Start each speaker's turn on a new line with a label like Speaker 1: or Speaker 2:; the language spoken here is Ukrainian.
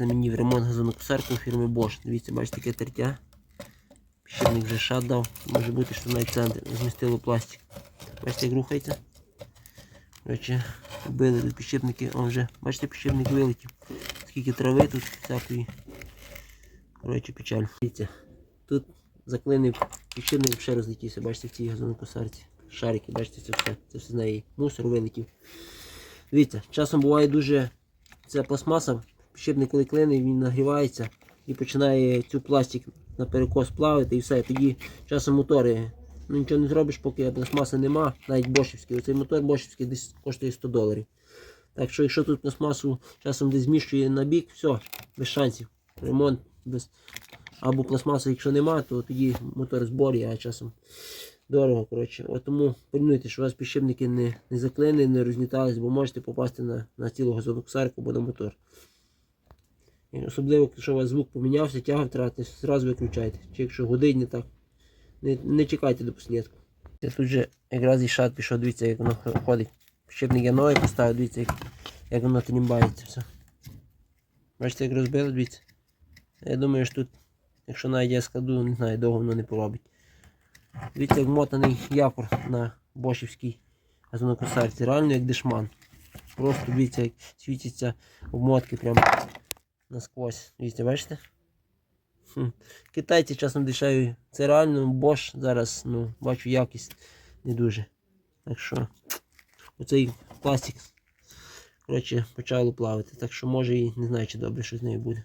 Speaker 1: на мені в ремонт газонокосарку фірми Bosch. Дивіться, бачите, таке тертя. Підшипник вже шат дав. Може бути, що навіть центр змістило пластик. Бачите, як рухається. Коротше, били тут підшипники, он вже, бачите, підшипник вилетів. Скільки трави тут, всякої. Коротше, печаль. Дивіться, тут заклинив підшипник ще розлетівся, бачите, в цій газонокосарці. Шарики, бачите, це все. Це все з неї. Мусор вилетів. Дивіться, часом буває дуже ця пластмаса, підшипник коли клине, він нагрівається і починає цю пластик на перекос плавити і все. Тоді часом мотори. Ну нічого не зробиш, поки пластмаси нема, навіть бошівський. Оцей мотор бошівський десь коштує 100 доларів. Так що якщо тут пластмасу часом десь зміщує на бік, все, без шансів. Ремонт без. Або пластмаси, якщо нема, то тоді мотор зборі, а часом дорого. коротше. От тому пильнуйте, що у вас підшипники не, не заклини, не розлітались, бо можете попасти на, на цілу газову ксарку або на мотор. Особливо, якщо у вас звук помінявся, тяга втратити, зразу виключайте. Чи якщо годить не так, не, не чекайте до послідку. Тут же якраз і шат пішов, дивіться, як воно ходить. Підшипник я новий поставив, дивіться, як, як воно трімбається все. Бачите, як розбило, дивіться. Я думаю, що тут, якщо навіть я складу, не знаю, довго воно не поробить. Дивіться, як мотаний якор на бошівській газонокосарці. Реально як дешман. Просто дивіться, як світяться обмотки прямо насквозь. Дивіться, бачите? Китайці часом дешеві. Це реально Bosch зараз, ну, бачу, якість не дуже. Так що оцей пластик коротше, почало плавати. Так що може і не знаю, чи добре щось з нею буде.